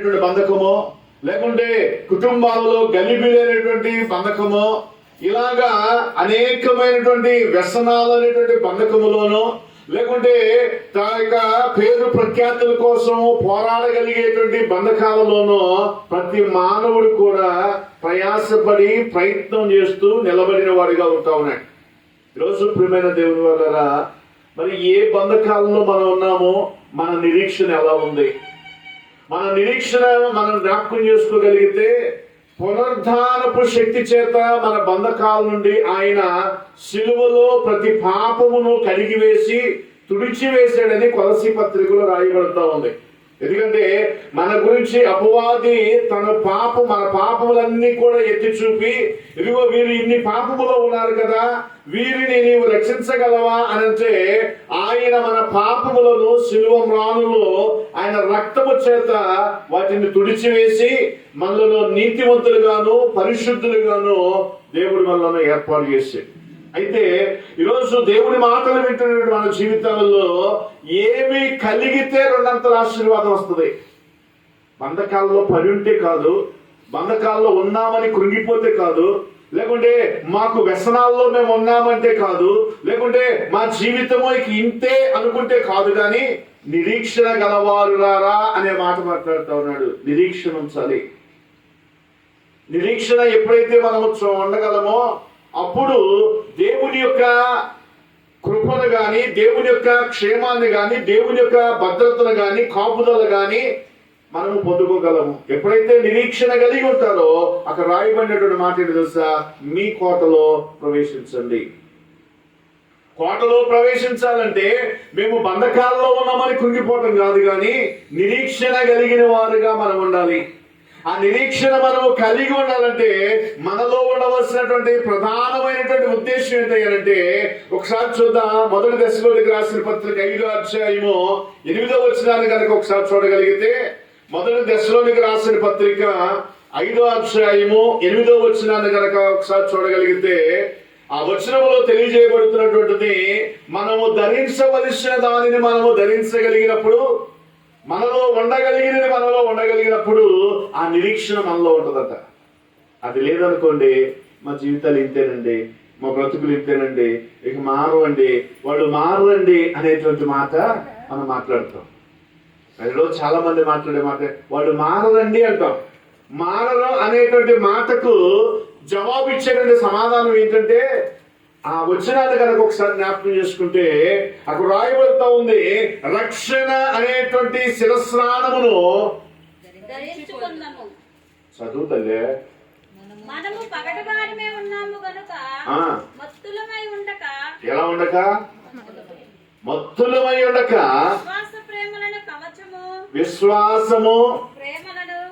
బంధకమో లేకుంటే కుటుంబాలలో గలిబిలైనటువంటి బంధకమో ఇలాగా అనేకమైనటువంటి వ్యసనాలు అనేటువంటి బంధకములోనో లేకుంటే తన యొక్క పేరు ప్రఖ్యాతుల కోసం పోరాడగలిగేటువంటి బంధకాలలోనో ప్రతి మానవుడు కూడా ప్రయాసపడి ప్రయత్నం చేస్తూ నిలబడిన వాడిగా ఉంటా ఉన్నాడు. ఈరోజు ప్రియమైన దేవుని వల్ల మరి ఏ బంధకాలలో మనం ఉన్నామో మన నిరీక్షణ ఎలా ఉంది? మన నిరీక్షణ మనం జ్ఞాపకం చేసుకోగలిగితే పునర్ధానపు శక్తి చేత మన బంధకాల నుండి ఆయన సిలువలో ప్రతి పాపమును కడిగివేసి తుడిచివేశాడని కొలసి పత్రికలో రాయబడుతూ ఉంది. ఎందుకంటే మన గురించి అపవాది తన పాపం మన పాపములన్నీ కూడా ఎత్తి చూపి ఇదిగో వీరు ఇన్ని పాపములో ఉన్నారు కదా వీరిని నీవు రక్షించగలవా అని అంటే ఆయన మన పాపములను శిలువ మ్రానులో ఆయన రక్తము చేత వాటిని తుడిచివేసి మనలో నీతివంతులుగాను పరిశుద్ధులుగాను దేవుడు మనలను ఏర్పాటు చేశాడు. అయితే ఈరోజు దేవుడి మాటలు వింటున్నటువంటి మన జీవితాలలో ఏమి కలిగితే రెండంతల ఆశీర్వాదం వస్తుంది. బంధకాలలో పడి ఉంటే కాదు బంధకాల్లో ఉన్నామని కృంగిపోతే కాదు లేకుంటే మాకు వ్యసనాల్లో మేము ఉన్నామంటే కాదు లేకుంటే మా జీవితము ఇంతే అనుకుంటే కాదు కానీ నిరీక్షణ గలవారులారా అనే మాట మాట్లాడుతూ ఉన్నాడు. నిరీక్షణ ఉంచాలి. నిరీక్షణ ఎప్పుడైతే మనం ఉండగలమో అప్పుడు దేవుని యొక్క కృపను గాని దేవుని యొక్క క్షేమాన్ని గాని దేవుని యొక్క భద్రతను గాని కాపుదల గాని మనము పొందుకోగలము. ఎప్పుడైతే నిరీక్షణ కలిగి ఉంటారో అక్కడ రాయబడినటువంటి మాట ఏంటి తెలుసా? మీ కోటలో ప్రవేశించండి. కోటలో ప్రవేశించాలంటే మేము బంధకాల్లో ఉన్నామని కృంగిపోవటం కాదు కానీ నిరీక్షణ కలిగిన వారుగా మనం ఉండాలి. ఆ నిరీక్షణ మనము కలిగి ఉండాలంటే మనలో ఉండవలసినటువంటి ప్రధానమైనటువంటి ఉద్దేశం ఏంటంటే ఒకసారి చూద్దాం. మొదటి దశలోనికి రాసిన పత్రిక ఐదో అధ్యాయము ఎనిమిదో వచ్చినాన్ని కనుక ఒకసారి చూడగలిగితే మొదటి దశలోనికి రాసిన పత్రిక ఐదో అధ్యాయము ఎనిమిదో వచ్చినాన్ని కనుక ఒకసారి చూడగలిగితే ఆ వచనములో తెలియజేయబడుతున్నటువంటిది మనము ధరించవలసిన దానిని మనము ధరించగలిగినప్పుడు మనలో ఉండగలిగినది మనలో ఉండగలిగినప్పుడు ఆ నిరీక్షణ మనలో ఉంటుందట. అది లేదనుకోండి మా జీవితాలు ఇంతేనండి మా బ్రతుకులు ఇంతేనండి ఇక మారండి వాళ్ళు మారండి అనేటువంటి మాట మనం మాట్లాడతాం. అందులో చాలా మంది మాట్లాడే మాట వాళ్ళు మారరండి అంటాం. మారరు అనేటువంటి మాటకు జవాబు ఇచ్చేటువంటి సమాధానం ఏంటంటే ఆ వచనాన్ని కనుక ఒకసారి జ్ఞాపకం చేసుకుంటే అక్కడ రాయబడుతూ ఉంది రక్షణ అనేటువంటి శిరస్నానమును చదువుతలే. మనము పగటి వారమే ఉన్నాము గనుక ఆ. మత్తులమై ఉండక. ఎలా ఉండక? మత్తులమై ఉండక. విశ్వాస ప్రేమలను కవచము. విశ్వాసము. ప్రేమలను.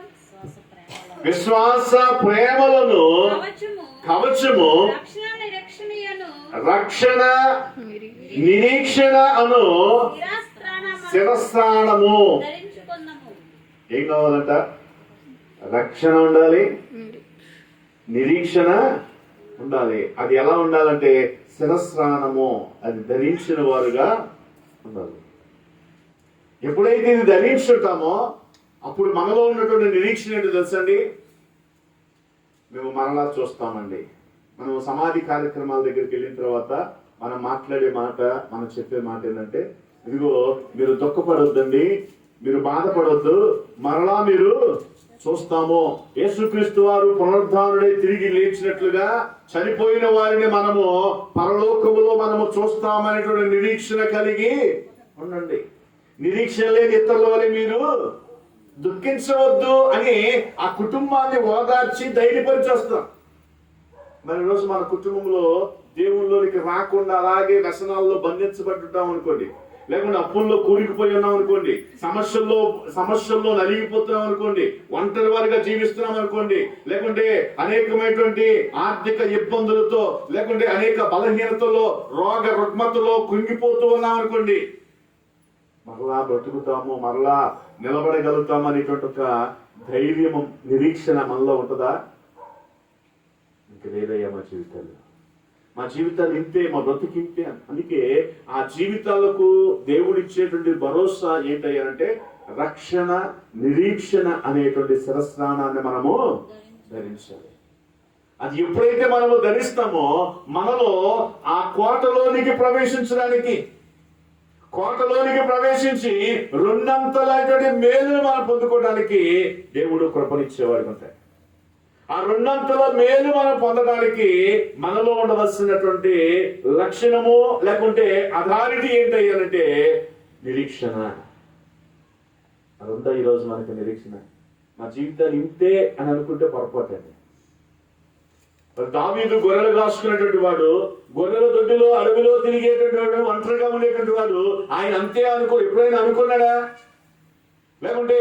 విశ్వాస ప్రేమలను. కవచము. కవచము. రక్షణ నిరీక్షణ. అను శిరస్థానము ఏం కావాలంట? రక్షణ ఉండాలి నిరీక్షణ ఉండాలి. అది ఎలా ఉండాలంటే శిరస్నానము అది ధరించిన వారుగా ఉండాలి. ఎప్పుడైతే ఇది ధరించుంటామో అప్పుడు మనలో ఉన్నటువంటి నిరీక్షణ ఏంటో తెలుసండి మేము మరలా చూస్తామండి. మనం సమాధి కార్యక్రమాల దగ్గరికి వెళ్ళిన తర్వాత మనం మాట్లాడే మాట మనం చెప్పే మాట ఏంటంటే ఇదిగో మీరు దుఃఖపడొద్దండి మీరు బాధపడొద్దు మరలా మీరు చూస్తాము. యేసుక్రీస్తు వారు పునరుద్ధానుడై తిరిగి లేచినట్లుగా చనిపోయిన వారిని మనము పరలోకములో మనము చూస్తామనేటువంటి నిరీక్షణ కలిగి ఉండండి. నిరీక్షణ లేని ఇతరుల వల్ల మీరు దుఃఖించవద్దు అని ఆ కుటుంబాన్ని ఓదార్చి ధైర్యపరిచి వస్తాం. మరి ఈరోజు మన కుటుంబంలో దేవుళ్ళలోనికి రాకుండా అలాగే వ్యసనాల్లో బంధించబడ్డాం అనుకోండి. లేకుంటే అప్పుల్లో కూలికిపోయి ఉన్నాం అనుకోండి. సమస్యల్లో సమస్యల్లో నలిగిపోతున్నాం అనుకోండి. ఒంటరి వారిగా జీవిస్తున్నాం అనుకోండి. లేకుంటే అనేకమైనటువంటి ఆర్థిక ఇబ్బందులతో లేకుంటే అనేక బలహీనతలో రోగ రుగ్మతలో కుంగిపోతూ ఉన్నాం అనుకోండి. మరలా బ్రతుకుతాము మరలా నిలబడగలుగుతాము అనేటువంటి ఒక ధైర్యం నిరీక్షణ మనలో ఉంటుందా? లేదయ్యా మా జీవితాలు మా జీవితాలు ఇంతే మా బ్రతుకు ఇంతే. అందుకే ఆ జీవితాలకు దేవుడిచ్చేటువంటి భరోసా ఏంటయ్యారంటే రక్షణ నిరీక్షణ అనేటువంటి శిరస్నానాన్ని మనము ధరించాలి. అది ఎప్పుడైతే మనము ధరిస్తామో మనలో ఆ కోటలోనికి ప్రవేశించడానికి కోటలోనికి ప్రవేశించి రెండంతలైనటువంటి మేలును మనం పొందుకోవడానికి దేవుడు కృపనిచ్చేవాడు ఉంటాయి ఆ రెండంతల మేలు మనం పొందడానికి మనలో ఉండవలసినటువంటి లక్షణము లేకుంటే అథారిటీ ఏంటంటే నిరీక్షణ. అదంతా ఈరోజు మనకి నిరీక్షణ. మా జీవితాలు ఇంతే అని అనుకుంటే పొరపాటండి. దావీదు గొర్రెలు కాసుకున్నటువంటి వాడు గొర్రెల దొడ్డిలో అడవిలో తిరిగేటువంటి వాడు ఒంటరిగా ఉండేటువంటి వాడు ఆయన అంతే అనుకో ఎప్పుడైనా అనుకున్నాడా? లేకుంటే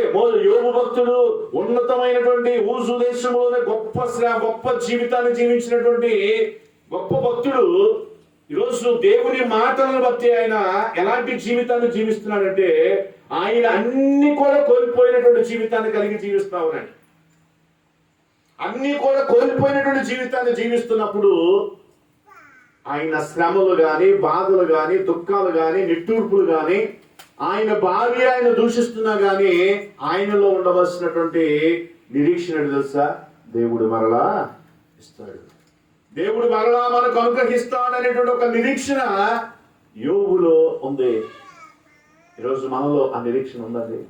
యోగు భక్తుడు ఉన్నతమైనటువంటి ఊసు దేశంలోనే గొప్ప గొప్ప జీవితాన్ని జీవించినటువంటి గొప్ప భక్తుడు ఈరోజు దేవుని మాటలను బట్టి ఆయన ఎలాంటి జీవితాన్ని జీవిస్తున్నాడంటే ఆయన అన్ని కూడా కోల్పోయినటువంటి జీవితాన్ని కలిగి జీవిస్తా ఉన్నాడు. అన్ని కూడా కోల్పోయినటువంటి జీవితాన్ని జీవిస్తున్నప్పుడు ఆయన శ్రమలు గాని బాధలు గాని దుఃఖాలు గాని నిట్టూర్పులు గాని ఆయన భార్య ఆయన దూషిస్తున్నా కానీ ఆయనలో ఉండవలసినటువంటి నిరీక్షణ తెలుసా? దేవుడు మరలా ఇస్తాడు. దేవుడు మరలా మనకు అనుగ్రహిస్తాడనేటువంటి ఒక నిరీక్షణ యోగులో ఉంది. ఈరోజు మనలో ఆ నిరీక్షణ ఉందండి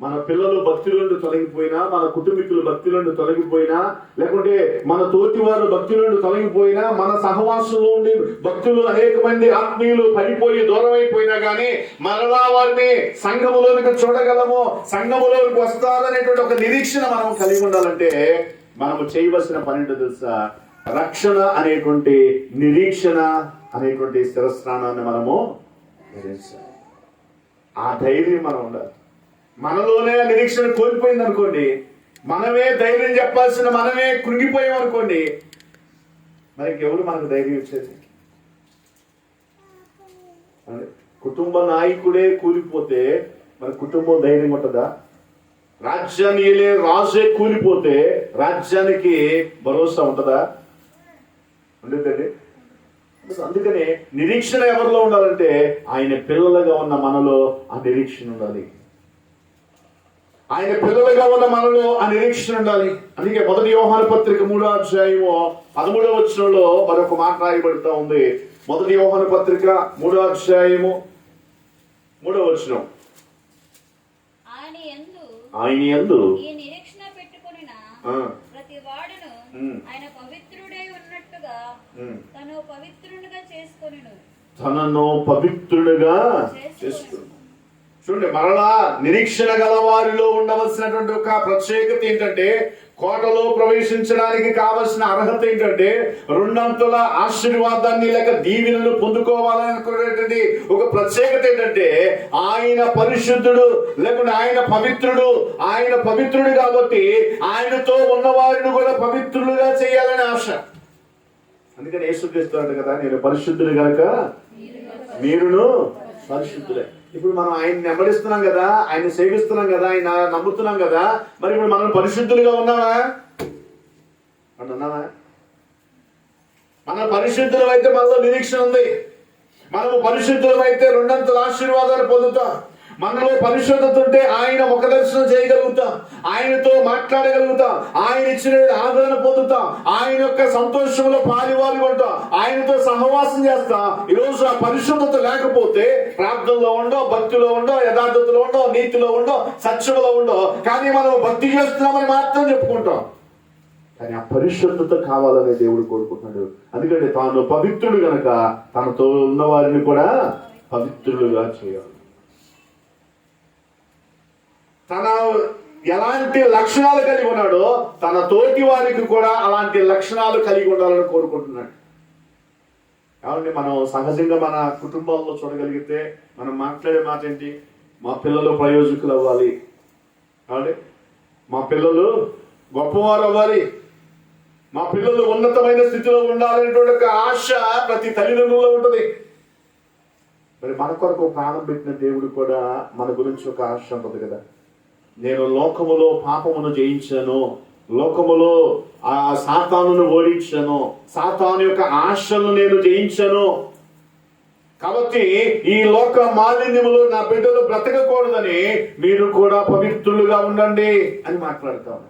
మన పిల్లలు భక్తుల నుండి తొలగిపోయినా మన కుటుంబీకులు భక్తుల నుండి తొలగిపోయినా లేకుంటే మన తోటి వారు భక్తుల నుండి తొలగిపోయినా మన సహవాసంలో ఉండి భక్తులు అనేక మంది ఆత్మీయులు పడిపోయి దూరం అయిపోయినా కానీ మరలా వారిని సంఘములోనికి చూడగలము సంఘములోనికి వస్తారనేటువంటి ఒక నిరీక్షణ మనం కలిగి ఉండాలంటే మనము చేయవలసిన పని తెలుసా? రక్షణ అనేటువంటి నిరీక్షణ అనేటువంటి శిరస్నానాన్ని మనము ఆ ధైర్యం మనం ఉండాలి. మనలోనే నిరీక్షణ కోల్పోయింది అనుకోండి మనమే ధైర్యం చెప్పాల్సిన మనమే కృంగిపోయాం అనుకోండి మనకి ఎవరు మనకు ధైర్యం ఇచ్చేది? కుటుంబ నాయకుడే కూలిపోతే మన కుటుంబం ధైర్యం ఉంటుందా? రాజ్యాన్ని రాజే కూలిపోతే రాజ్యానికి భరోసా ఉంటుందా? ఉండేదండి. అందుకనే నిరీక్షణ ఎవరిలో ఉండాలంటే ఆయన పిల్లలుగా ఉన్న మనలో ఆ నిరీక్షణ ఉండాలి. ఆయన పిల్లలుగా ఉన్న మనలో ఆ నిరీక్షణ ఉండాలి. అందుకే మొదటి యోహాన పత్రిక మూడో అధ్యాయము పదమూడవ వచనంలో మరొక మాట రాయబడుతూ ఉంది. మొదటి యోహాన పత్రిక మూడో అధ్యాయము మూడో వచనం. ఆయన ఎందు ప్రతి వాడును. ఆయన పవిత్రుడై ఉన్నట్టుగా తను పవిత్రునిగా తనను పవిత్రుడుగా చేసుకున్నాడు చూడండి మరలా నిరీక్షణ గల వారిలో ఉండవలసినటువంటి ఒక ప్రత్యేకత ఏంటంటే కోటలో ప్రవేశించడానికి కావలసిన అర్హత ఏంటంటే రెండంతుల ఆశీర్వాదాన్ని లేక దీవెనలు పొందుకోవాలనుకునేటువంటి ఒక ప్రత్యేకత ఏంటంటే ఆయన పరిశుద్ధుడు లేకుంటే ఆయన పవిత్రుడు ఆయన పవిత్రుడు కాబట్టి ఆయనతో ఉన్న వారిని కూడా పవిత్రులుగా చేయాలని ఆశ. అందుకని యేసుక్రీస్తు కదా నేను పరిశుద్ధుడు కనుక మీరును పరిశుద్ధులే. ఇప్పుడు మనం ఆయన నెమ్మడిస్తున్నాం కదా ఆయన సేవిస్తున్నాం కదా ఆయన నమ్ముతున్నాం కదా మరి ఇప్పుడు మనం పరిశుద్ధులుగా ఉన్నామా అంటే మన పరిశుద్ధులం అయితే మనలో నిరీక్షణ ఉంది. మనము పరిశుద్ధులం అయితే రెండంతల ఆశీర్వాదాలు పొందుతాం. మనలో పరిశుద్ధత ఉంటే ఆయన ఒక దర్శనం చేయగలుగుతాం. ఆయనతో మాట్లాడగలుగుతాం. ఆయన ఇచ్చిన ఆదరణ పొందుతాం. ఆయన యొక్క సంతోషంలో పాలివారి ఉంటాం ఆయనతో సహవాసం చేస్తాం. ఈరోజు ఆ పరిశుద్ధత లేకపోతే ప్రార్థనలో ఉండో భక్తిలో ఉండో యథార్థతలో ఉండో నీతిలో ఉండో సత్యంలో ఉండో కానీ మనం భక్తి చేస్తున్నామని మాత్రం చెప్పుకుంటాం. కానీ ఆ పరిశుద్ధత కావాలనే దేవుడు కోరుకుంటున్నాడు. అందుకంటే తాను పవిత్రుడు గనక తనతో ఉన్న వారిని కూడా పవిత్రులుగా చేయాలి. తన ఎలాంటి లక్షణాలు కలిగి ఉన్నాడో తన తోటి వారికి కూడా అలాంటి లక్షణాలు కలిగి ఉండాలని కోరుకుంటున్నాడు. కాబట్టి మనం సహజంగా మన కుటుంబాల్లో చూడగలిగితే మనం మాట్లాడే మాట ఏంటి? మా పిల్లలు ప్రయోజకులు అవ్వాలి. కాబట్టి మా పిల్లలు గొప్పవారు అవ్వాలి. మా పిల్లలు ఉన్నతమైన స్థితిలో ఉండాలనేటువంటి ఒక ఆశ ప్రతి తల్లిదండ్రుల్లో ఉంటుంది. మరి మన కొరకు ప్రాణం పెట్టిన దేవుడు కూడా మన గురించి ఒక ఆశ ఉంటుంది కదా. నేను లోకములో పాపమును జయించాను. లోకములో ఆ సాతానును ఓడించాను. సాతాను యొక్క ఆశలను నేను జయించాను. కాబట్టి ఈ లోక మాలిన్యములు నా బిడ్డలు బ్రతకకూడదని మీరు కూడా పవిత్రులుగా ఉండండి అని మాట్లాడుతా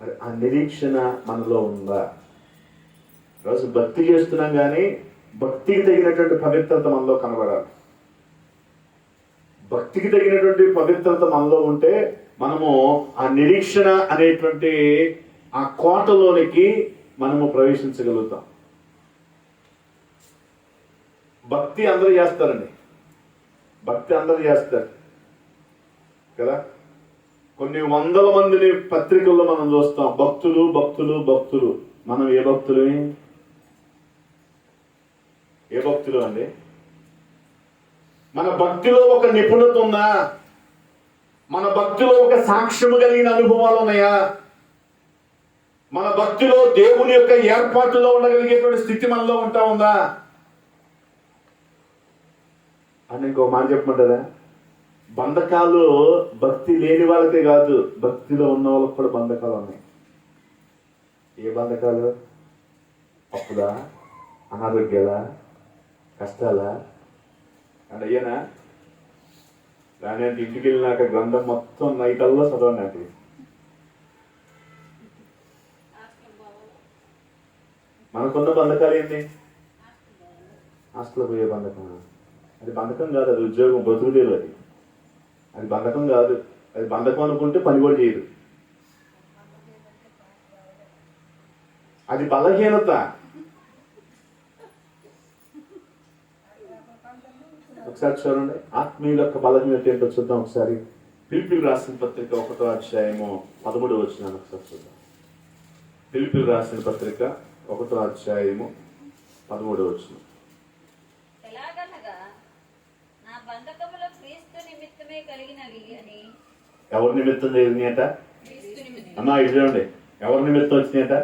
మరి ఆ నిరీక్షణ మనలో ఉందా? రోజు భక్తి చేస్తున్నాం కానీ భక్తికి తగినటువంటి పవిత్రత మనలో కనబడాలి. భక్తికి తగినటువంటి పవిత్రత మనలో ఉంటే మనము ఆ నిరీక్షణ అనేటువంటి ఆ కోటలోనికి మనము ప్రవేశించగలుగుతాం. భక్తి అందరూ చేస్తారండి. భక్తి అందరూ చేస్తారు. కదా? కొన్ని వందల మందిని పత్రికల్లో మనం చూస్తాం. భక్తులు భక్తులు భక్తులు. మనం ఏ భక్తులు? ఏ భక్తులు అండి? మన భక్తిలో ఒక నిపుణత ఉందా మన భక్తిలో ఒక సాక్ష్యము కలిగిన అనుభవాలు ఉన్నాయా? మన భక్తిలో దేవుని యొక్క ఏర్పాటులో ఉండగలిగేటువంటి స్థితి మనలో ఉంటా ఉందా? అని ఇంకో మాట చెప్పమంటారా? బంధకాలు భక్తి లేని వాళ్ళకే కాదు భక్తిలో ఉన్న వాళ్ళకి కూడా బంధకాలు ఉన్నాయి. ఏ బంధకాలు? అప్పులా అనారోగ్యాలా? కష్టాలా? అండ్ అయ్యానా దాని అంటే ఇంటికి వెళ్ళినాక గ్రంథం మొత్తం నైటల్లో చదవండి నాకు. మనకున్న బంధకాలు ఏంటి? హాస్టల్లో పోయే బంధకం అది బంధకం కాదు అది ఉద్యోగం బతుకుదేరు అది. అది బంధకం కాదు. అది బంధకం అనుకుంటే పని కూడా చేయదు. అది బలహీనత. ఒకసారి చూడండి. ఆత్మీయుల యొక్క బలహీనత ఏంటో చూద్దాం ఒకసారి. పిలిపిలు రాసిన పత్రిక ఒకటో అధ్యాయము పదమూడు వచ్చిన ఒకసారి చూద్దాం. పిలిపిలు రాసిన పత్రిక ఒకటో అధ్యాయము పదమూడు వచ్చిన ఎవరి నిమిత్తం జరిగినాయట అమ్మా ఇది చూడండి. ఎవరి నిమిత్తం వచ్చినాయట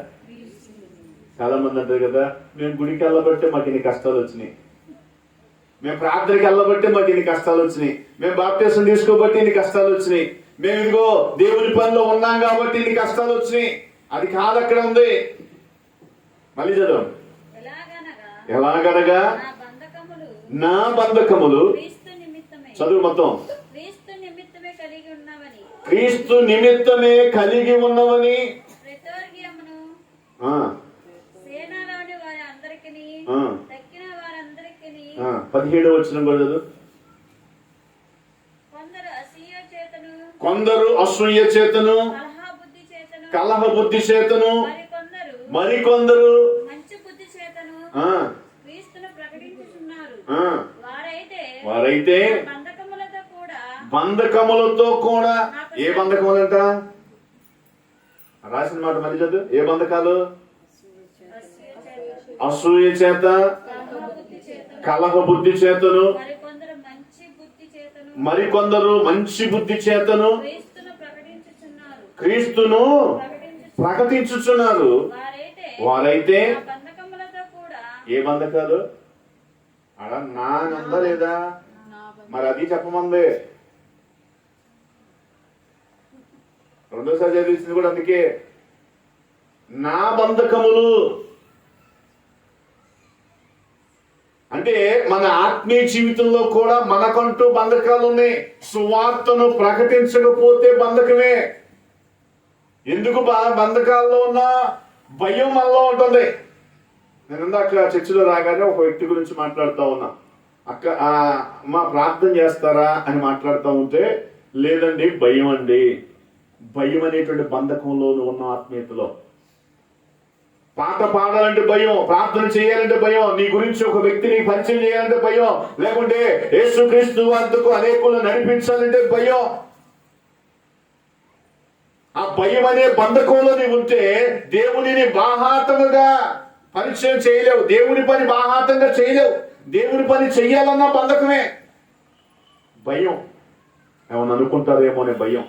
చాలా మంది అంటారు కదా మేము గుడికి వెళ్ళబట్టే మాకు ఇన్ని కష్టాలు వచ్చినాయి. మేము ప్రార్థనకి వెళ్ళబట్టే మాకు ఇన్ని కష్టాలు వచ్చినాయి. మేము బాప్తీసం తీసుకోబట్టి ఇన్ని కష్టాలు వచ్చినాయి. మేము ఇదిగో దేవుని పనిలో ఉన్నాం కాబట్టి ఇన్ని కష్టాలు వచ్చినాయి. అది కాదు అక్కడ ఉంది. మళ్ళీ చదువు ఎలాగనగా నా బంధకములు చదువు మొత్తం. క్రీస్తు నిమిత్తమే కలిగి ఉన్నవని. ఆ, సేనలోని వారి అందరికిని ఆ. తక్కిన వారందరికిని ఆ, పదిహేడు వచ్చిన కూడా చదువు. కొందరు అసూయ చేతను కొందరు అసూయ చేతను కలహ బుద్ధి చేతను మరికొందరు వారైతే బంధకములతో కూడా బంధకములతో కూడా ఏ బంధకములంట? రాసిన మాట మళ్ళీ చదువు. ఏ బంధకాలు? అసూయ చేత. కలహ బుద్ధి చేతను మరికొందరు మంచి బుద్ధి చేతను మరికొందరు మంచి బుద్ధి చేతను క్రీస్తును ప్రకటించుచున్నారు. వారైతే ఏ బంధకాలు? అడ నా నందా లేదా మరి అది చెప్పమంది. రెండోసారి చదివించింది కూడా అందుకే. నా బంధకములు అంటే మన ఆత్మీయ జీవితంలో కూడా మనకంటూ బంధకాలు ఉన్నాయి సువార్తను ప్రకటించకపోతే బంధకమే. ఎందుకు బా- బంధకాల్లో ఉన్న భయం మనలో ఉంటుంది. నేను ఇందాక చర్చిలో రాగానే ఒక వ్యక్తి గురించి మాట్లాడుతూ ఉన్నా. అక్క మా ప్రార్థన చేస్తారా అని మాట్లాడుతూ ఉంటే లేదండి భయం అండి భయం అనేటువంటి బంధకంలో ఉన్న ఆత్మీయతలో. పాట పాడాలంటే భయం ప్రార్థన చేయాలంటే భయం నీ గురించి ఒక వ్యక్తిని పరిచయం చేయాలంటే భయం లేకుంటే యేసుక్రీస్తు వద్దకు అనేకులు నడిపించాలంటే భయం. ఆ భయం అనే బంధకంలో నీవు ఉంటే దేవునిని బాహాతముగా పరిచయం చేయలేవు దేవుని పని బాహాతంగా చేయలేవు దేవుని పని చెయ్యాలన్న బంధకమే. భయం. ఏమన్నా అనుకుంటారేమో అనే భయం.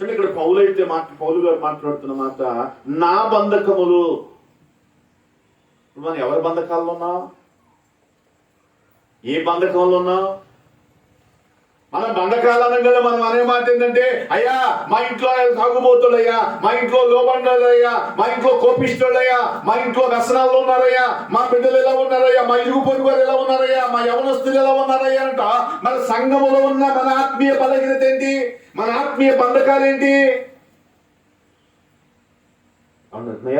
చూడండి ఇక్కడ పౌలైతే అయితే మాట పౌలు గారు మాట్లాడుతున్న మాట నా బంధకములు. మనం ఎవరి బంధకాల్లో ఉన్నా? ఏ బంధకంలో ఉన్నా? మన బంధకాల అనగానే మనం అనే మాట ఏంటంటే అయ్యా మా ఇంట్లో తాగుబోతులయ్యా మా ఇంట్లో లోబండలయ్యా మా ఇంట్లో కోపిస్తులయ్యా మా ఇంట్లో వ్యసనాల్లో ఉన్నారయ్యా మా బిడ్డలు ఎలా ఉన్నారయ్యా మా ఇరుగు పొరుగు వారు ఎలా ఉన్నారయ్యా మా యవనస్తులు ఎలా ఉన్నారయ్యా అంట. మన సంఘములో ఉన్న మన ఆత్మీయ బలహీనత ఏంటి? మన ఆత్మీయ బంధకాలు ఏంటి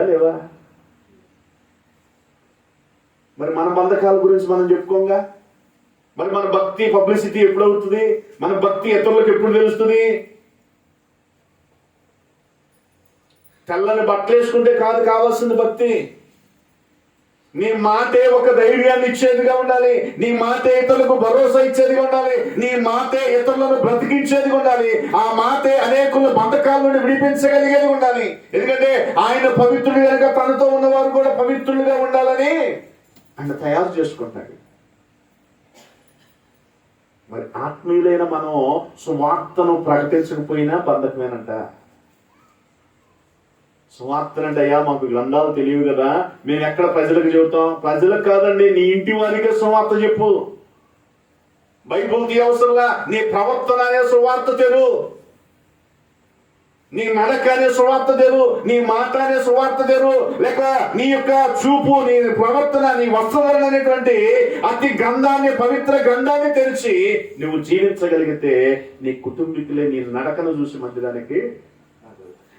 లేవా? మరి మన బంధకాల గురించి మనం చెప్పుకోంగా. మరి మన భక్తి పబ్లిసిటీ ఎప్పుడు అవుతుంది మన భక్తి ఇతరులకు ఎప్పుడు తెలుస్తుంది? తెల్లని బట్టలు వేసుకుంటే కాదు కావాల్సింది భక్తి. నీ మాటే ఒక ధైర్యాన్ని ఇచ్చేదిగా ఉండాలి. నీ మాటే ఇతరులకు భరోసా ఇచ్చేదిగా ఉండాలి. నీ మాటే ఇతరులను బ్రతికించేదిగా ఉండాలి. ఆ మాటే అనేకుల బంధకాల నుండి విడిపించగలిగేది ఉండాలి. ఎందుకంటే ఆయన పవిత్రుడు కనుక తనతో ఉన్నవారు కూడా పవిత్రులుగా ఉండాలని ఆయన తయారు చేసుకుంటాడు. మరి ఆత్మీయులైన మనం సువార్తను ప్రకటించకపోయినా బంధకమేనంట. సువార్తనండి అయ్యా మాకు గ్రంథాలు తెలియవు కదా. మేము ఎక్కడ ప్రజలకు చెబుతాం? ప్రజలకు కాదండి నీ ఇంటి వారికే సువార్త చెప్పు. బైబుల్ అవసరంగా నీ ప్రవర్తన అనే సువార్త తెలు. నీ నడక అనే సువార్త తెరు నీ మాట అనే సువార్త తెరు లేక నీ యొక్క చూపు నీ ప్రవర్తన నీ వస్త్రధరణ అనేటువంటి అతి గ్రంథాన్ని పవిత్ర గ్రంథాన్ని తెరిచి నువ్వు జీవించగలిగితే నీ కుటుంబీకులే నీ నడకను చూసి మందిరానికి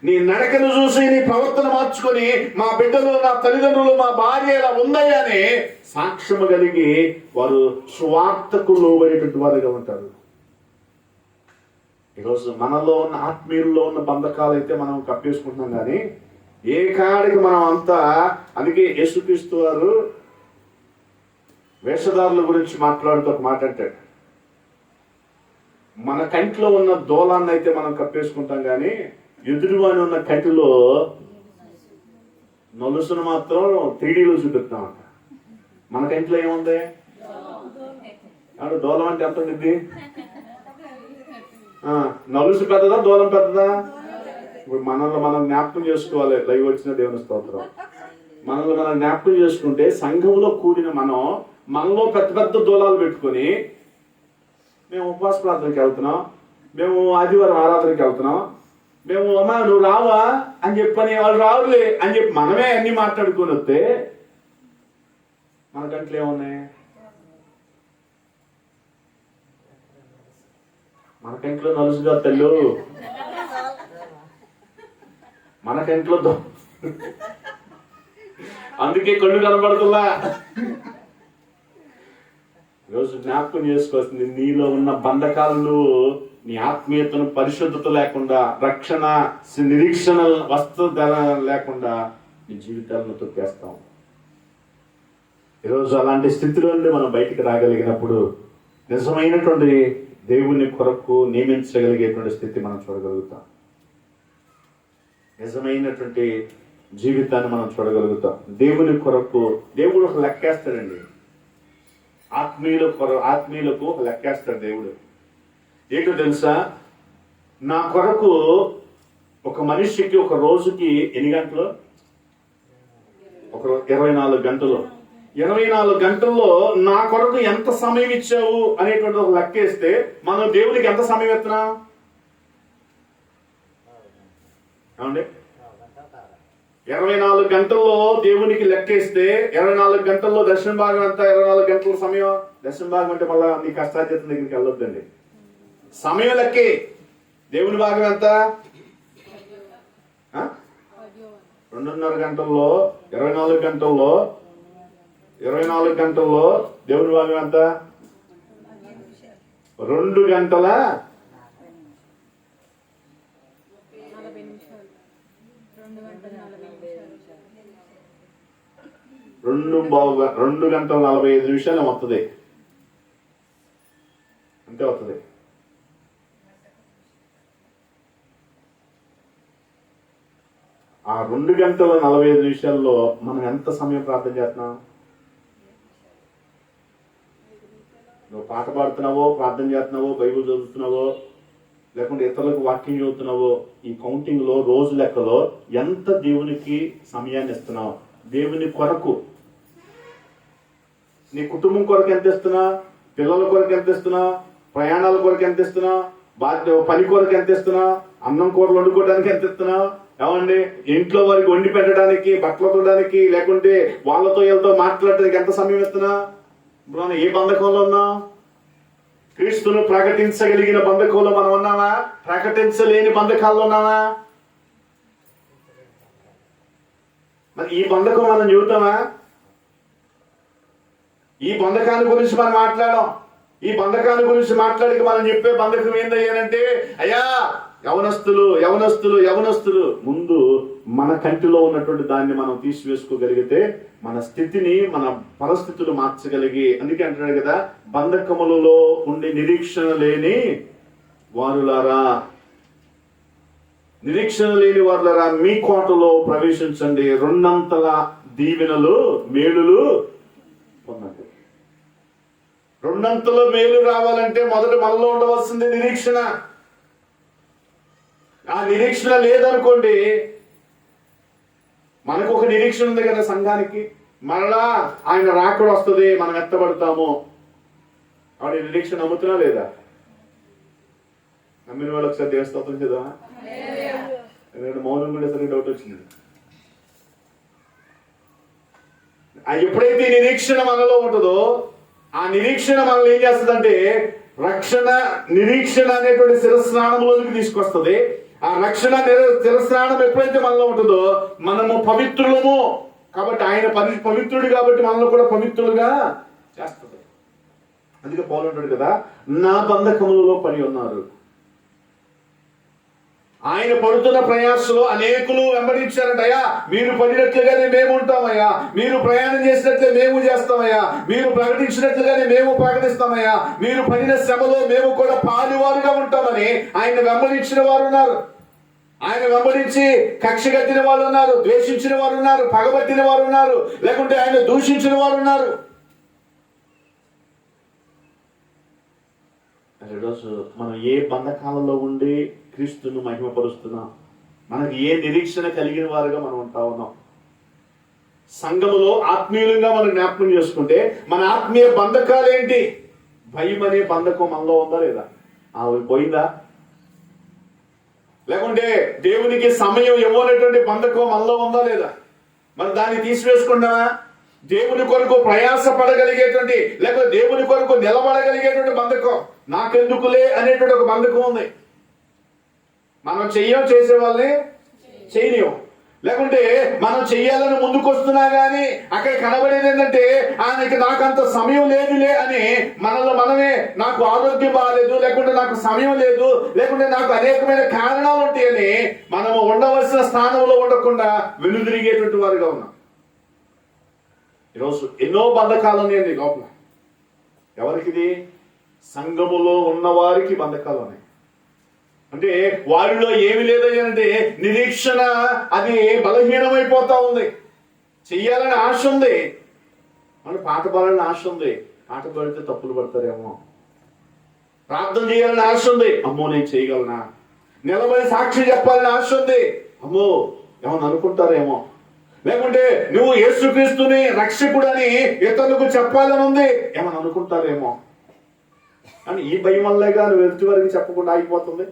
నీ నడకను చూసి నీ ప్రవర్తన మార్చుకొని మా బిడ్డలు నా తల్లిదండ్రులు మా భార్య ఇలా ఉన్నాయని సాక్ష్యము కలిగి వారు స్వార్థకు లోబడేటువంటి వారుగా ఉంటారు. ఈరోజు మనలో ఉన్న ఆత్మీయుల్లో ఉన్న బంధకాలు అయితే మనం కప్పేసుకుంటున్నాం కానీ ఏ కాడికి మనం అంతా అందుకే యేసుక్రీస్తు వారు వేషధారుల గురించి మాట్లాడుతూ ఒక మాట అంటాడు. మన కంట్లో ఉన్న దోలాన్ని అయితే మనం కప్పేసుకుంటాం కానీ ఎదురువాని ఉన్న కటిలో నలుసును మాత్రం త్రీడీలో చూపిస్తామంట మన కంటిలో ఏముంది? ఆడు దూలం అంటే ఎంత ఉండిద్ది? నలుసు పెద్దదా దూలం పెద్దదా? ఇప్పుడు మనల్ని మనం జ్ఞాపకం చేసుకోవాలి. లైవ్ వచ్చిన దేవుని స్తోత్రం. మనల్ని మనం జ్ఞాపకం చేసుకుంటే సంఘంలో కూడిన మనం మనలో పెద్ద పెద్ద దూలాలు పెట్టుకొని మేము ఉపవాస ప్రార్థనకి వెళ్తున్నాం. మేము ఆదివారం ఆరాధనకి వెళ్తున్నాం. మేము అమ్మా నువ్వు రావా? అని చెప్పని వాళ్ళు రావులే. అని చెప్పి మనమే అన్ని మాట్లాడుకొని వస్తే మన కంట్లో ఏమున్నాయి? మన కంట్లో నలుసుగా తల్లు. మన కంట్లో దొ అందుకే కళ్ళు కనబడుతుందా రోజు జ్ఞాపకం చేసుకోవాల్సింది నీలో ఉన్న బంధకాలు నీ ఆత్మీయతను పరిశుద్ధత లేకుండా రక్షణ నిరీక్షణ వస్తు లేకుండా నీ జీవితాలను తొక్కేస్తాం. ఈరోజు అలాంటి స్థితిలో నుండి మనం బయటికి రాగలిగినప్పుడు నిజమైనటువంటి దేవుని కొరకు నియమించగలిగేటువంటి స్థితి మనం చూడగలుగుతాం. నిజమైనటువంటి జీవితాన్ని మనం చూడగలుగుతాం. దేవుని కొరకు దేవుడు ఒక లెక్కేస్తాడండి. ఆత్మీయుల కొర ఆత్మీయులకు ఒక లెక్కేస్తాడు దేవుడు. ఏంటో తెలుసా? నా కొరకు ఒక మనిషికి ఒక రోజుకి ఎన్ని గంటలు? ఒక ఇరవై నాలుగు గంటలు. ఇరవై నాలుగు గంటల్లో నా కొరకు ఎంత సమయం ఇచ్చావు అనేటువంటి ఒక లెక్కేస్తే మనం దేవునికి ఎంత సమయం ఇస్తున్నాం? ఏమండి? ఇరవై నాలుగు గంటల్లో దేవునికి లెక్కేస్తే ఇరవై నాలుగు గంటల్లో దర్శన భాగం అంతా ఇరవై నాలుగు గంటల సమయం? దర్శన భాగం అంటే మళ్ళీ నీ కష్టాధ్యత దగ్గరికి వెళ్ళొద్దండి. సమయం లెక్కే దేవుని భాగం ఎంత? రెండున్నర గంటల్లో ఇరవై నాలుగు గంటల్లో ఇరవై నాలుగు గంటల్లో దేవుని భాగం ఎంత? రెండు గంటల రెండు బావు రెండు గంటల నలభై ఐదు నిమిషాలు వస్తుంది అంతే వస్తుంది ఆ రెండు గంటల నలభై ఐదు నిమిషాల్లో మనం ఎంత సమయం ప్రార్థన చేస్తున్నాం? నువ్వు పాట పాడుతున్నావో ప్రార్థన చేస్తున్నావో బైబిల్ చదువుతున్నావో లేకుంటే ఇతరులకు వాక్యం చదువుతున్నావో ఈ కౌంటింగ్లో రోజు లెక్కలో ఎంత దేవునికి సమయాన్ని ఇస్తున్నావు? దేవుని కొరకు. నీ కుటుంబం కొరకు ఎంత ఇస్తున్నా? పిల్లల కొరకు ఎంత ఇస్తున్నా? ప్రయాణాల కొరకు ఎంత ఇస్తున్నా? బాధ్య పని కొరకు ఎంత ఇస్తున్నా? అన్నం కూరలు వండుకోవడానికి ఎంత ఇస్తున్నావు ఏమండి? ఇంట్లో వారికి వండి పెట్టడానికి బట్టలు తోడడానికి లేకుంటే వాళ్ళతో వీళ్ళతో మాట్లాడడానికి ఎంత సమయం ఇస్తున్నావు ఇప్పుడు మనం ఏ బంధకంలో ఉన్నాం? క్రీస్తును ప్రకటించగలిగిన బంధకంలో మనం ఉన్నామా? ప్రకటించలేని బంధకాల్లో ఉన్నామా? మరి ఈ బంధకం మనం చెబుతామా ఈ బంధకాన్ని గురించి మనం మాట్లాడాం ఈ బంధకాన్ని గురించి మాట్లాడికి మనం చెప్పే బంధకం ఏందయ్యానంటే అయ్యా యవనస్తులు యవనస్తులు యవనస్తులు. ముందు మన కంటిలో ఉన్నటువంటి దాన్ని మనం తీసివేసుకోగలిగితే మన స్థితిని మన పరిస్థితులు మార్చగలిగి అందుకే అంటున్నాడు కదా బంధకములలో ఉండి నిరీక్షణ లేని వారులారా. నిరీక్షణ లేని వారులారా మీ కోటలో ప్రవేశించండి. రెండంతల దీవెనలు మేలులు పొందండి. రెండంతల మేలు రావాలంటే మొదట మనలో ఉండవలసింది నిరీక్షణ. ఆ నిరీక్షణ లేదనుకోండి మనకు ఒక నిరీక్షణ ఉంది కదా సంఘానికి. మరలా ఆయన రాకడ వస్తుంది మనం ఎత్తబడతాము. ఆవిడ నిరీక్షణ నమ్ముతున్నా లేదా? నమ్మిన వాళ్ళకి ఒకసారి దేవస్తోత్రం కదా ఎందుకంటే మౌనం కూడా సరే డౌట్ వచ్చింది. ఆ ఎప్పుడైతే నిరీక్షణ మనలో ఉంటుందో ఆ నిరీక్షణ మనల్ని ఏం చేస్తుందంటే రక్షణ నిరీక్షణ అనేటువంటి శిరస్నానంలోకి తీసుకొస్తుంది. ఆ రక్షణ తిరస్నానం ఎప్పుడైతే మనలో ఉంటుందో మనము పవిత్రులము. కాబట్టి ఆయన పవి పవిత్రుడు కాబట్టి మనల్ని కూడా పవిత్రులుగా చేస్తుంది. అందుకే పౌలు అంటాడు కదా నా బంధకములలో పడి ఉన్నారు. ఆయన పడుతున్న ప్రయాసలో అనేకులు వెంబడించారంటయ్యా. మీరు పడినట్లుగానే మేము ఉంటామయ్యా. మీరు ప్రయాణం చేసినట్లే మేము చేస్తామయ్యా. మీరు ప్రకటించినట్లుగానే మేము ప్రకటిస్తామయ్యా. మీరు పడిన శ్రమలో మేము కూడా పాలువారుగా ఉంటామని ఆయన వెంబడించిన వారు ఉన్నారు. ఆయన వెంబడించి కక్ష కట్టిన వాళ్ళు ఉన్నారు ద్వేషించిన వారు ఉన్నారు పగబట్టిన వారు ఉన్నారు లేకుంటే ఆయన దూషించిన వారు ఉన్నారు. ఈరోజు మనం ఏ బంధకాలంలో ఉండి క్రీస్తును మహిమపరుస్తున్నాం. మనకి ఏ నిరీక్షణ కలిగిన వారుగా మనం ఉంటా ఉన్నాం. సంఘములో ఆత్మీయులుగా మనం జ్ఞాపకం చేసుకుంటే మన ఆత్మీయ బంధకాలు ఏంటి భయం అనే బంధకం మనలో ఉందా లేదా? అవి పోయిందా? లేకుంటే దేవునికి సమయం ఇవ్వనటువంటి బంధకం మనలో ఉందా లేదా? మనం దాన్ని తీసివేసుకున్నావా దేవుని కొరకు ప్రయాస పడగలిగేటువంటి లేకపోతే దేవుని కొరకు నిలబడగలిగేటువంటి బంధకం నాకెందుకులే అనేటువంటి ఒక బంధకం ఉంది. మనం చెయ్యం చేసే వాళ్ళని చేయలేం లేకుంటే మనం చెయ్యాలని ముందుకొస్తున్నా గానీ అక్కడ కనబడేది ఏంటంటే ఆయనకి నాకంత సమయం లేదులే అని మనలో మనమే నాకు ఆరోగ్యం బాగాలేదు లేకుంటే నాకు సమయం లేదు లేకుంటే నాకు అనేకమైన కారణాలు ఉంటాయని మనము ఉండవలసిన స్థానంలో ఉండకుండా వెనుదిరిగేటువంటి వారుగా ఉన్నాం. ఈరోజు ఎన్నో బంధకాలు ఉన్నాయండి లోపల. ఎవరికిది? సంఘములో ఉన్నవారికి బంధకాలు ఉన్నాయి. అంటే వారిలో ఏమి లేదని నిరీక్షణ అది బలహీనమైపోతా ఉంది. చెయ్యాలని ఆశ ఉంది. మన పాట పాడాలని ఆశ ఉంది. పాట పాడితే తప్పులు పడతారేమో. ప్రార్థన చేయాలని ఆశ ఉంది. అమ్మో నేను చేయగలనా? నిలబడి సాక్షి చెప్పాలని ఆశ ఉంది. అమ్మో ఏమని అనుకుంటారేమో. లేకుంటే నువ్వు యేసుక్రీస్తుని రక్షకుడని ఇతరులకు చెప్పాలని ఉంది. ఏమని అనుకుంటారేమో. అని ఈ భయం వల్లే కానీ ఎదుటి వారికి చెప్పకుండా ఆగిపోతుంది.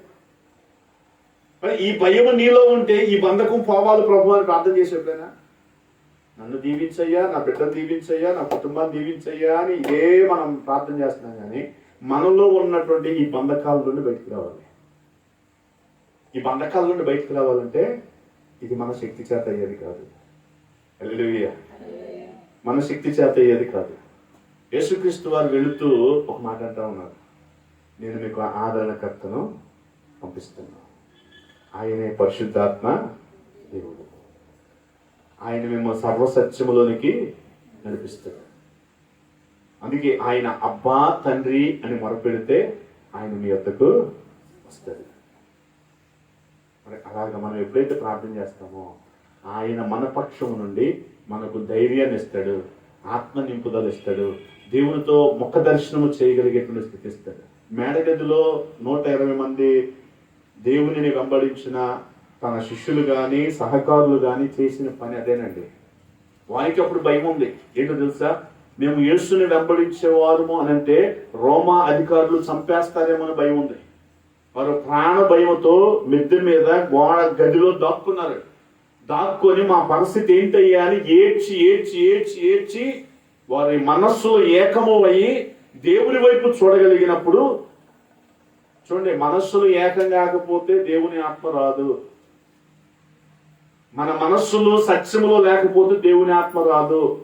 ఈ భయము నీలో ఉంటే ఈ బంధకం పోవాలి ప్రభు అని ప్రార్థన చేసేప్పుడైనా నన్ను దీవించయ్యా నా బిడ్డను దీవించయ్యా నా కుటుంబాన్ని దీవించయ్యా అని ఇదే మనం ప్రార్థన చేస్తున్నాం కానీ మనలో ఉన్నటువంటి ఈ బంధకాల నుండి బయటకు రావాలి. ఈ బంధకాల నుండి బయటకు రావాలంటే ఇది మన శక్తి చేత అయ్యేది కాదు. హల్లెలూయా. మన శక్తి చేత అయ్యేది కాదు. యేసుక్రీస్తు వారు వెళుతూ ఒక మాట అంటా ఉన్నారు. నేను మీకు ఆదరణకర్తను పంపిస్తున్నాను. ఆయనే పరిశుద్ధాత్మ దేవుడు. ఆయన మేము సర్వసత్యములోనికి నడిపిస్తాడు. అందుకే ఆయన అబ్బా తండ్రి అని మొరపెడితే ఆయన మీ వద్దకు వస్తాడు. మరి అలాగ మనం ఎప్పుడైతే ప్రార్థన చేస్తామో ఆయన మన పక్షము నుండి మనకు ధైర్యాన్ని ఇస్తాడు ఆత్మ నింపుదలు ఇస్తాడు దేవునితో ముఖ దర్శనము చేయగలిగేటువంటి స్థితి ఇస్తాడు. మేడగదిలో నూట ఇరవై మంది దేవునిని వెంబడించిన తన శిష్యులు కానీ సహకారులు కానీ చేసిన పని అదేనండి. వారికి అప్పుడు భయం ఉంది ఏంటో తెలుసా? మేము యేసుని వెంబడించేవారము అని అంటే రోమా అధికారులు చంపేస్తారేమో అని భయం ఉంది వారు ప్రాణ భయంతో మిద్దె మీద గోడ గదిలో దాక్కున్నారు. దాక్కొని మా పరిస్థితి ఏంటయ్యా అని ఏడ్చి ఏడ్చి ఏడ్చి ఏడ్చి వారి మనస్సులో ఏకము అయ్యి దేవుని వైపు చూడగలిగినప్పుడు చూడండి మనస్సులు ఏకం కాకపోతే దేవుని ఆత్మ రాదు. మన మనస్సులు సత్యములో లేకపోతే దేవుని ఆత్మ రాదు.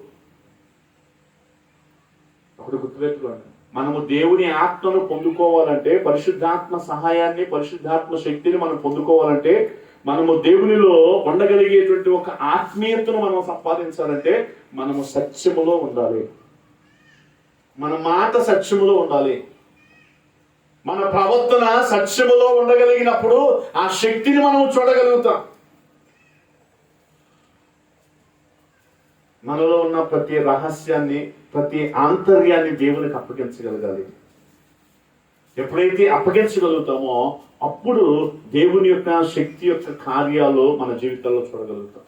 ఒకటి గుర్తుపెట్టుకోండి. మనము దేవుని ఆత్మను పొందుకోవాలంటే పరిశుద్ధాత్మ సహాయాన్ని పరిశుద్ధాత్మ శక్తిని మనం పొందుకోవాలంటే మనము దేవునిలో ఉండగలిగేటువంటి ఒక ఆత్మీయతను మనం సంపాదించాలంటే మనము సత్యములో ఉండాలి. మన మాట సత్యములో ఉండాలి. మన ప్రవర్తన సత్యములో ఉండగలిగినప్పుడు ఆ శక్తిని మనం చూడగలుగుతాం. మనలో ఉన్న ప్రతి రహస్యాన్ని ప్రతి ఆంతర్యాన్ని దేవునికి అప్పగించగలగాలి. ఎప్పుడైతే అప్పగించగలుగుతామో అప్పుడు దేవుని యొక్క శక్తి యొక్క కార్యాలు మన జీవితంలో చూడగలుగుతాం.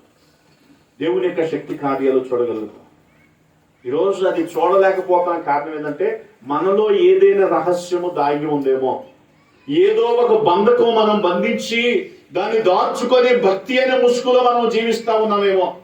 దేవుని యొక్క శక్తి కార్యాలు చూడగలుగుతాం. ఈరోజు అది చూడలేకపోతాం కారణం ఏంటంటే మనలో ఏదైనా రహస్యము దాగి ఉందేమో. ఏదో ఒక బంధకం మనం బంధించి దాన్ని దాచుకొని భక్తి అనే ముసుగులో మనం జీవిస్తా ఉన్నామేమో.